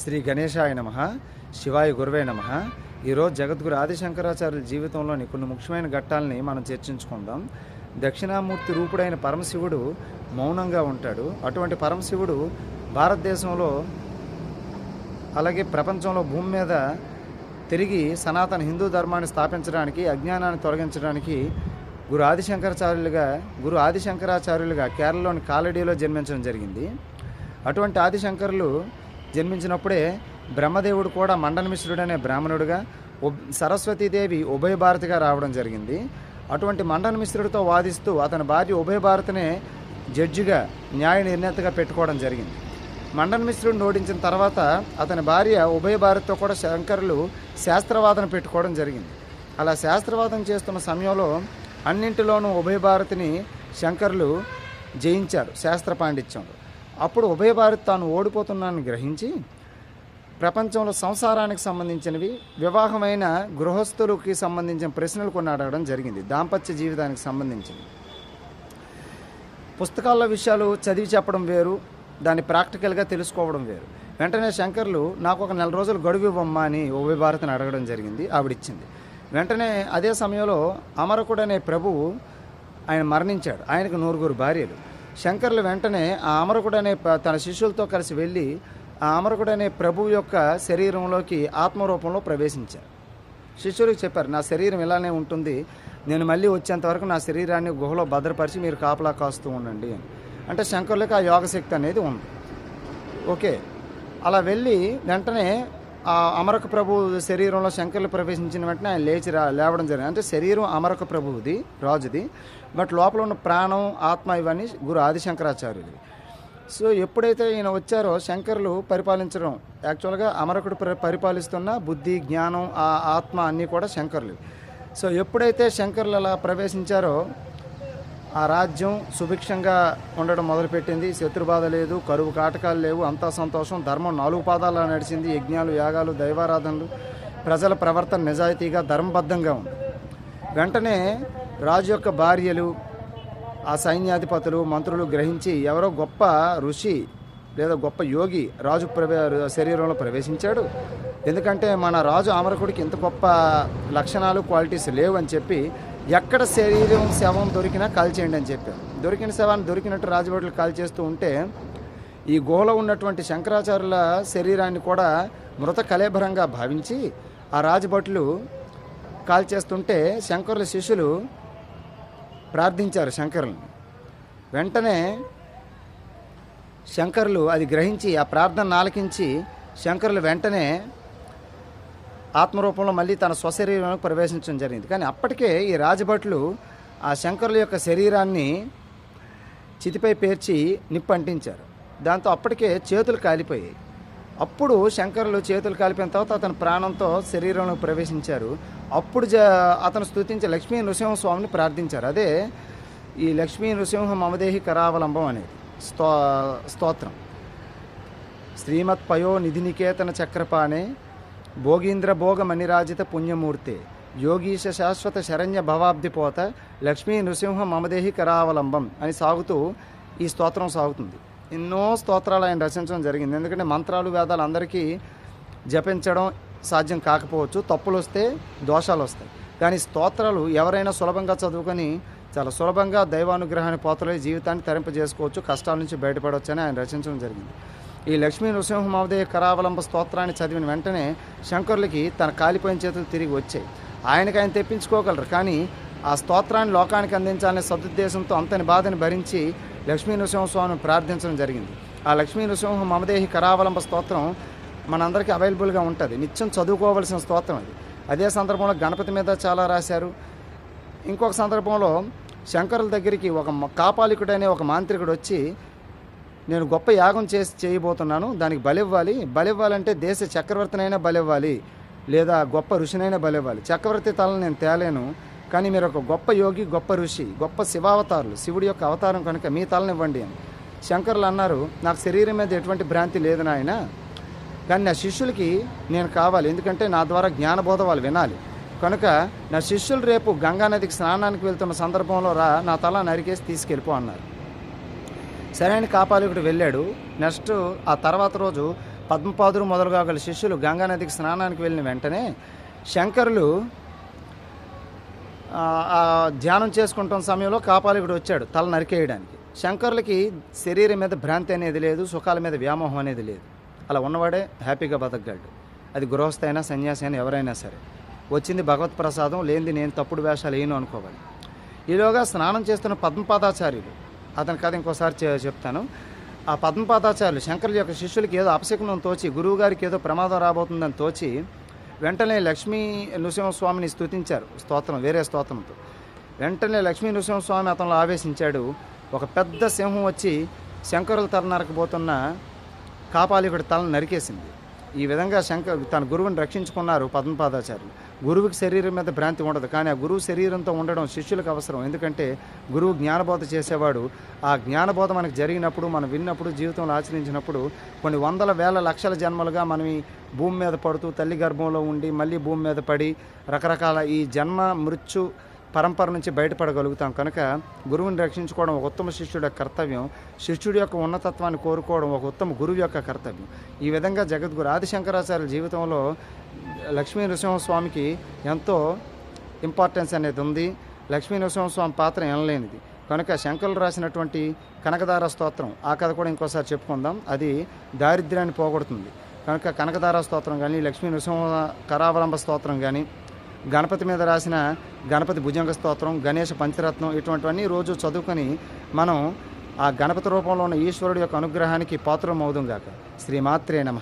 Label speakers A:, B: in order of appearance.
A: శ్రీ గణేశాయ నమ శివాయ గురువే నమ. ఈరోజు జగద్గురు ఆదిశంకరాచార్యుల జీవితంలోని కొన్ని ముఖ్యమైన ఘట్టాలని మనం చర్చించుకుందాం. దక్షిణామూర్తి రూపుడైన పరమశివుడు మౌనంగా ఉంటాడు. అటువంటి పరమశివుడు భారతదేశంలో అలాగే ప్రపంచంలో భూమి మీద తిరిగి సనాతన హిందూ ధర్మాన్ని స్థాపించడానికి అజ్ఞానాన్ని తొలగించడానికి గురు ఆదిశంకరాచార్యులుగా గురు ఆదిశంకరాచార్యులుగా కేరళలోని కాలడీలో జన్మించడం జరిగింది. అటువంటి ఆదిశంకరులు జన్మించినప్పుడే బ్రహ్మదేవుడు కూడా మండన మిశ్రుడు అనే బ్రాహ్మణుడుగా సరస్వతీదేవి ఉభయ భారతిగా రావడం జరిగింది. అటువంటి మండన మిశ్రుడితో వాదిస్తూ అతని భార్య ఉభయ భారతినే జడ్జిగా న్యాయ నిర్ణేతగా పెట్టుకోవడం జరిగింది. మండన్ మిశ్రుడిని ఓడించిన తర్వాత అతని భార్య ఉభయ భారత్తో కూడా శంకరులు శాస్త్రవాదన పెట్టుకోవడం జరిగింది. అలా శాస్త్రవాదం చేస్తున్న సమయంలో అన్నింటిలోనూ ఉభయ భారతిని శంకరులు జయించారు శాస్త్ర పాండిత్యంలో. అప్పుడు ఉభయ భారత్ తాను ఓడిపోతున్నానని గ్రహించి ప్రపంచంలో సంసారానికి సంబంధించినవి వివాహమైన గృహస్థులకి సంబంధించిన ప్రశ్నలు కొన్ని అడగడం జరిగింది దాంపత్య జీవితానికి సంబంధించినవి. పుస్తకాల విషయాలు చదివి చెప్పడం వేరు దాన్ని ప్రాక్టికల్గా తెలుసుకోవడం వేరు. వెంటనే శంకర్లు నాకు ఒక నెల రోజులు గడువు ఇవ్వమ్మా అని ఉభయ భారతిని అడగడం జరిగింది ఆవిడిచ్చింది. వెంటనే అదే సమయంలో అమరకుడు అనే ప్రభువు ఆయన మరణించాడు ఆయనకు నూరుగురు భార్యలు. శంకర్లు వెంటనే ఆ అమరకుడు అనే తన శిష్యులతో కలిసి వెళ్ళి ఆ అమరకుడు అనే ప్రభువు యొక్క శరీరంలోకి ఆత్మరూపంలో ప్రవేశించారు. శిష్యులకు చెప్పారు నా శరీరం ఇలానే ఉంటుంది. నేను మళ్ళీ వచ్చేంతవరకు నా శరీరాన్ని గుహలో భద్రపరిచి మీరు కాపలా కాస్తూ ఉండండి అని. అంటే శంకరులకు ఆ యోగశక్తి అనేది ఉంది. ఓకే. అలా వెళ్ళి వెంటనే అమరక ప్రభు శరీరంలో శంకర్లు ప్రవేశించిన వెంటనే ఆయన లేచి రా లేవడం జరిగింది. అంటే శరీరం అమరక ప్రభువుది రాజుది. బట్ లోపల ఉన్న ప్రాణం ఆత్మ ఇవన్నీ గురు ఆదిశంకరాచార్యుది సో ఎప్పుడైతే ఈయన వచ్చారో శంకర్లు పరిపాలించడం యాక్చువల్గా అమరకుడు పరిపాలిస్తున్న బుద్ధి జ్ఞానం ఆ ఆత్మ అన్నీ కూడా శంకర్లు. సో ఎప్పుడైతే శంకర్లు అలా ప్రవేశించారో ఆ రాజ్యం సుభిక్షంగా ఉండడం మొదలుపెట్టింది. శత్రుబాధ లేదు కరువు కాటకాలు లేవు అంతా సంతోషం. ధర్మం నాలుగు పాదాల నడిచింది. యజ్ఞాలు యాగాలు దైవారాధనలు. ప్రజల ప్రవర్తన నిజాయితీగా ధర్మబద్ధంగా ఉంది. వెంటనే రాజు యొక్క భార్యలు ఆ సైన్యాధిపతులు మంత్రులు గ్రహించి ఎవరో గొప్ప ఋషి లేదా గొప్ప యోగి రాజు ప్రవే శరీరంలో ప్రవేశించాడు. ఎందుకంటే మన రాజు అమరకుడికి ఇంత గొప్ప లక్షణాలు క్వాలిటీస్ లేవు అని చెప్పి ఎక్కడ శరీరం శవం దొరికినా కాల్చేయండి అని చెప్పారు. దొరికిన శవాన్ని దొరికినట్టు రాజభటులు కాల్చేస్తూ ఉంటే ఈ గుహలో ఉన్నటువంటి శంకరాచార్యుల శరీరాన్ని కూడా మృత కలేభరంగా భావించి ఆ రాజభటులు కాల్చేస్తుంటే శంకరుల శిష్యులు ప్రార్థించారు శంకరులను. వెంటనే శంకరులు అది గ్రహించి ఆ ప్రార్థన ఆలకించి శంకరులు వెంటనే ఆత్మరూపంలో మళ్ళీ తన స్వశరీరంలో ప్రవేశించడం జరిగింది. కానీ అప్పటికే ఈ రాజభట్లు ఆ శంకరుల యొక్క శరీరాన్ని చితిపై పేర్చి నిప్పు అంటించారు దాంతో అప్పటికే చేతులు కాలిపోయాయి. అప్పుడు శంకరులు చేతులు కాలిపోయిన తర్వాత అతని ప్రాణంతో శరీరంలో ప్రవేశించారు. అప్పుడు జ అతను స్థుతించే లక్ష్మీ నృసింహస్వామిని ప్రార్థించారు. అదే ఈ లక్ష్మీ నృసింహ మమదేహి కరావలంబం అనేది. sto స్తోత్రం. శ్రీమత్ పయో నిధినికేతన చక్రపాణే భోగీంద్ర భోగ మణిరాజిత పుణ్యమూర్తి. యోగీశ శాశ్వత శరణ్య భవాబ్ది పోత లక్ష్మీ నృసింహ మమదేహి కరావలంబం అని సాగుతూ ఈ స్తోత్రం సాగుతుంది. ఎన్నో స్తోత్రాలు ఆయన రచించడం జరిగింది. ఎందుకంటే మంత్రాలు వేదాలు అందరికీ జపించడం సాధ్యం కాకపోవచ్చు. తప్పులు వస్తే దోషాలు వస్తాయి. కానీ స్తోత్రాలు ఎవరైనా సులభంగా చదువుకొని చాలా సులభంగా దైవానుగ్రహాన్ని పోతలే జీవితాన్ని తరింపజేసుకోవచ్చు కష్టాల నుంచి బయటపడవచ్చు అని ఆయన రచించడం జరిగింది. ఈ లక్ష్మీ నృసింహమావదేయ కరావలంబ స్తోత్రాన్ని చదివిన వెంటనే శంకరులకి తన కాలిపోయిన చేతులు తిరిగి వచ్చాయి. ఆయనకి ఆయన తెప్పించుకోగలరు కానీ ఆ స్తోత్రాన్ని లోకానికి అందించాలనే సదుద్దేశంతో అంతని బాధని భరించి లక్ష్మీ నృసింహస్వామిని ప్రార్థించడం జరిగింది. ఆ లక్ష్మీ నృసింహ మమదేహి కరావలంబ స్తోత్రం మనందరికీ అవైలబుల్గా ఉంటుంది. నిత్యం చదువుకోవలసిన స్తోత్రం అది. అదే సందర్భంలో గణపతి మీద చాలా రాశారు. ఇంకొక సందర్భంలో శంకరుల దగ్గరికి ఒక కాపాలికుడు కాపాలికుడనే ఒక మాంత్రికుడు వచ్చి నేను గొప్ప యాగం చేసి చేయబోతున్నాను. దానికి బలివ్వాలి. బలివ్వాలంటే దేశ చక్రవర్తినైనా బలివ్వాలి. లేదా గొప్ప ఋషినైనా బలివ్వాలి. చక్రవర్తి తలను నేను తేలేను. కానీ మీరు ఒక గొప్ప యోగి గొప్ప ఋషి గొప్ప శివావతారులు శివుడి యొక్క అవతారం కనుక మీ తలనివ్వండి అని. శంకరులు అన్నారు నాకు శరీరం మీద ఎటువంటి భ్రాంతి లేదు నాయన. కానీ నా శిష్యులకి నేను కావాలి. ఎందుకంటే నా ద్వారా జ్ఞానబోధ వాళ్ళు వినాలి. కనుక నా శిష్యులు రేపు గంగా నదికి స్నానానికి వెళ్తున్న సందర్భంలో రా నా తల నరికేసి తీసుకెళ్ళిపో అన్నారు. సరైన కాపాలికుడు వెళ్ళాడు. నెక్స్ట్ ఆ తర్వాత రోజు పద్మపాదురు మొదలుగా గల శిష్యులు గంగానదికి స్నానానికి వెళ్ళిన వెంటనే శంకరులు ధ్యానం చేసుకుంటున్న సమయంలో కాపాలికుడు వచ్చాడు తల నరికేయడానికి. శంకరులకి శరీరం మీద భ్రాంతి అనేది లేదు సుఖాల మీద వ్యామోహం అనేది లేదు. అలా ఉన్నవాడే హ్యాపీగా బతకగలడు. అది గృహస్థ అయినా సన్యాసి అయినా ఎవరైనా సరే. వచ్చింది భగవత్ ప్రసాదం లేనిది నేను తప్పుడు వేషాలు వేయను అనుకోవాలి. ఈలోగా స్నానం చేస్తున్న పద్మపాదాచార్యులు అతని కథ ఇంకోసారి చెప్తాను. ఆ పద్మపాదాచార్యులు శంకరుల యొక్క శిష్యులకి ఏదో అపశకునం తోచి గురువు గారికి ఏదో ప్రమాదం రాబోతుందని తోచి వెంటనే లక్ష్మీ నృసింహస్వామిని స్తుతించారు. స్తోత్రం వేరే స్తోత్రంతో. వెంటనే లక్ష్మీ నృసింహస్వామి అతను ఆవేశించాడు. ఒక పెద్ద సింహం వచ్చి శంకరుల తల నరకబోతున్న కాపాలికుడి తలను నరికేసింది. ఈ విధంగా శంకర్ తన గురువుని రక్షించుకున్నారు పద్మపాదాచార్యులు. గురువుకి శరీరం మీద భ్రాంతి ఉండదు. కానీ ఆ గురువు శరీరంతో ఉండడం శిష్యులకు అవసరం. ఎందుకంటే గురువు జ్ఞానబోధ చేసేవాడు. ఆ జ్ఞానబోధ మనకు జరిగినప్పుడు మనం విన్నప్పుడు జీవితంలో ఆచరించినప్పుడు కొన్ని వందల వేల లక్షల జన్మలుగా మనం ఈ భూమి మీద పడుతూ తల్లి గర్భంలో ఉండి మళ్ళీ భూమి మీద పడి రకరకాల ఈ జన్మ మృత్యు పరంపర నుంచి బయటపడగలుగుతాం. కనుక గురువుని రక్షించుకోవడం ఒక ఉత్తమ శిష్యుడి యొక్క కర్తవ్యం. శిష్యుడి యొక్క ఉన్నతత్వాన్ని కోరుకోవడం ఒక ఉత్తమ గురువు యొక్క కర్తవ్యం. ఈ విధంగా జగద్గురు ఆదిశంకరాచార్య జీవితంలో లక్ష్మీ నృసింహస్వామికి ఎంతో ఇంపార్టెన్స్ అనేది ఉంది. లక్ష్మీ నృసింహస్వామి పాత్ర ఎనలేనిది. కనుక శంకరులు రాసినటువంటి కనకదార స్తోత్రం ఆ కథ కూడా ఇంకోసారి చెప్పుకుందాం. అది దారిద్ర్యాన్ని పోగొడుతుంది. కనుక కనకదార స్తోత్రం కానీ లక్ష్మీ నృసింహ కరావలంబ స్తోత్రం కానీ గణపతి మీద రాసిన గణపతి భుజంగ స్తోత్రం గణేష పంచరత్నం ఇటువంటివన్నీ రోజు చదువుకొని మనం ఆ గణపతి రూపంలో ఉన్న ఈశ్వరుడు యొక్క అనుగ్రహానికి పాత్రం అవుదాం గాక. శ్రీమాత్రే నమ.